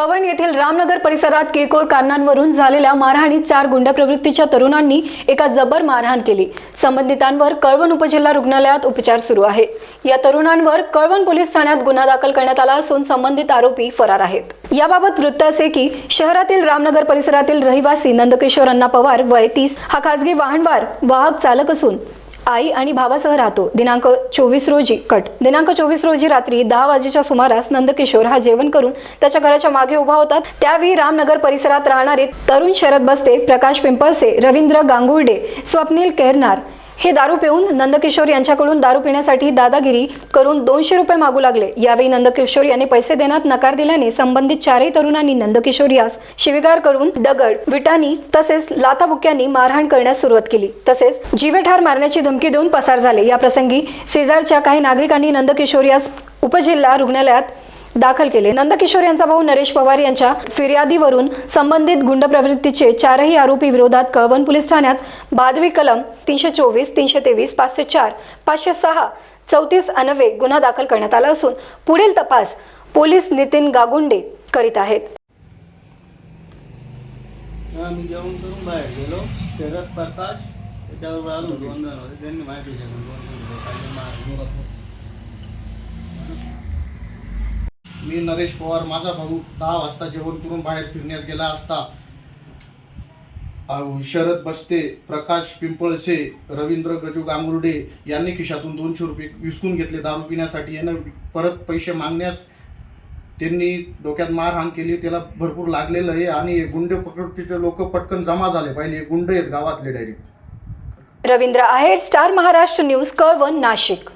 कवण येथील रामनगर परिसरात किरकोळ कारणांवरून झालेल्या मारहाणीत चार गुंड प्रवृत्तीच्या तरुणांनी एका जबर मारहाण केली. संबंधितांवर कळवण उपजिल्हा रुग्णालयात उपचार सुरू आहे. या तरुणांवर कळवण पोलीस ठाण्यात गुन्हा दाखल करण्यात आला असून संबंधित आरोपी फरार आहेत. याबाबत वृत्त असे की शहरातील रामनगर परिसरातील रहिवासी नंदकिशोर अण्णा पवार वय तीस हा खासगी वाहनवार वाहक चालक असून आई आणि भावासह राहतो. दिनांक चोवीस रोजी कट. दिनांक चोवीस रोजी रात्री दहा वाजेच्या सुमारास नंदकिशोर हा जेवण करून त्याच्या घराच्या मागे उभा होता त्यावेळी रामनगर परिसरात राहणारे तरुण शरद बस्ते प्रकाश पिंपळसे रवींद्र गांगुर्डे स्वप्नील केरनार हे दारू पिऊन नंदकिशोर यांच्याकडून दारू पिण्यासाठी दादागिरी करून दोनशे रुपये मागू लागले. यावेळी नंदकिशोर यांनी पैसे देण्यात नकार दिल्याने संबंधित चारही तरुणांनी नंदकिशोर यास शिवीगार करून दगड विटानी तसेच लाताबुक्यांनी मारहाण करण्यास सुरुवात केली. तसेच जीवेठार मारण्याची धमकी देऊन पसार झाले. या प्रसंगी शेजारच्या काही नागरिकांनी नंदकिशोर यास उपजिल्हा रुग्णालयात दाखल केले. नंदकिशोर यांचा भाऊ नरेश पवार यांच्या फिर्यादीवरून संबंधित गुंड प्रवृत्तीचे चारही आरोपी विरोधात कळवण पोलीस ठाण्यात बादवी कलम तीनशे चोवीस तीनशे तेवीस पाचशे चार पाचशे सहा चौतीस अनवे गुन्हा दाखल करण्यात आला असून पुढील तपास पोलीस नितीन गागुंडे करीत आहेत. जेवण करून बाहेर गेलो. शरद प्रकाश त्याच्यावर आलो दोन जण होते. त्यांनी माहिती दिली. दोन जण होते, काही मार- मी नरेश पवार माझा भाऊ दहा वाजता जेवण करून बाहेर फिरण्यास गेला असता शरद बस्ते प्रकाश पिंपळसे रवींद्र गजू गांगुर्डे यांनी खिशातून दोनशे रुपये विसकून घेतले. दारू पिण्यासाठी यानं परत पैसे मागण्यास त्यांनी डोक्यात मारहाण केली. त्याला भरपूर लागलेलं आहे आणि हे गुंड प्रकृतीचे लोक पटकन जमा झाले. पाहिजे गुंड आहेत गावातले direct Ravindra Aher Star Maharashtra news Kalwan Nashik.